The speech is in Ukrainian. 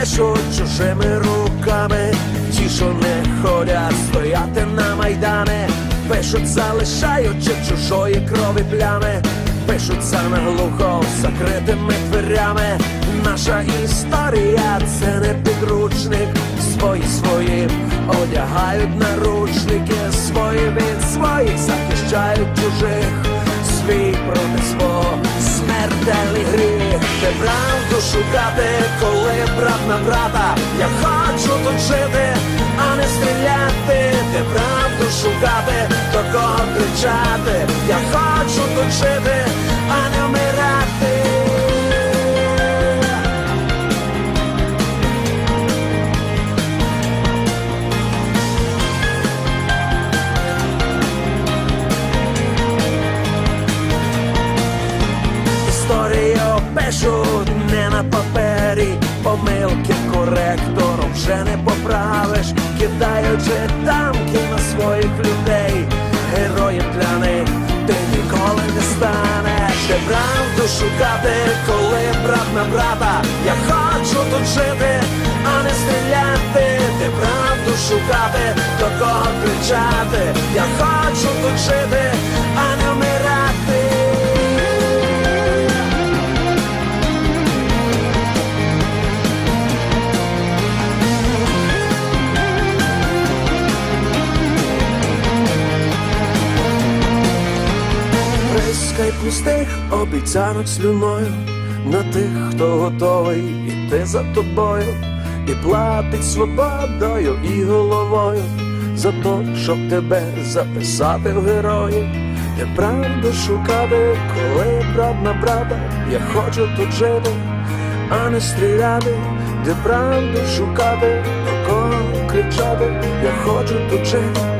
пишуть чужими руками, ті, що не ходять стояти на майдани, пишуть, залишаючи чужої крові плями, пишуть за наглухо закритими дверями. Наша історія це не підручник, свої свої одягають наручники, свої від своїх захищають чужих, свій проти свого смертельний гріх, де шукати, коли брат на брата. Я хочу тут жити, а не стріляти, де правду шукати, до кого кричати. Я хочу тут жити, а не вмирати. Історію пишуть не папері, помилки коректором вже не поправиш, кидаючи тамки на своїх людей, героєм для них ти ніколи не станеш. Де правду шукати, коли брат на брата. Я хочу тут жити, а не стріляти. Де правду шукати, до кого кричати. Я хочу тут жити, Прискай пустих обіцянок слюною на тих, хто готовий іти за тобою, і платить свободою і головою за то, щоб тебе записати в герої, де правду шукати, коли брат брата, я хочу тут жити, а не стріляти, де правду шукати, до кричати, я хочу тут жити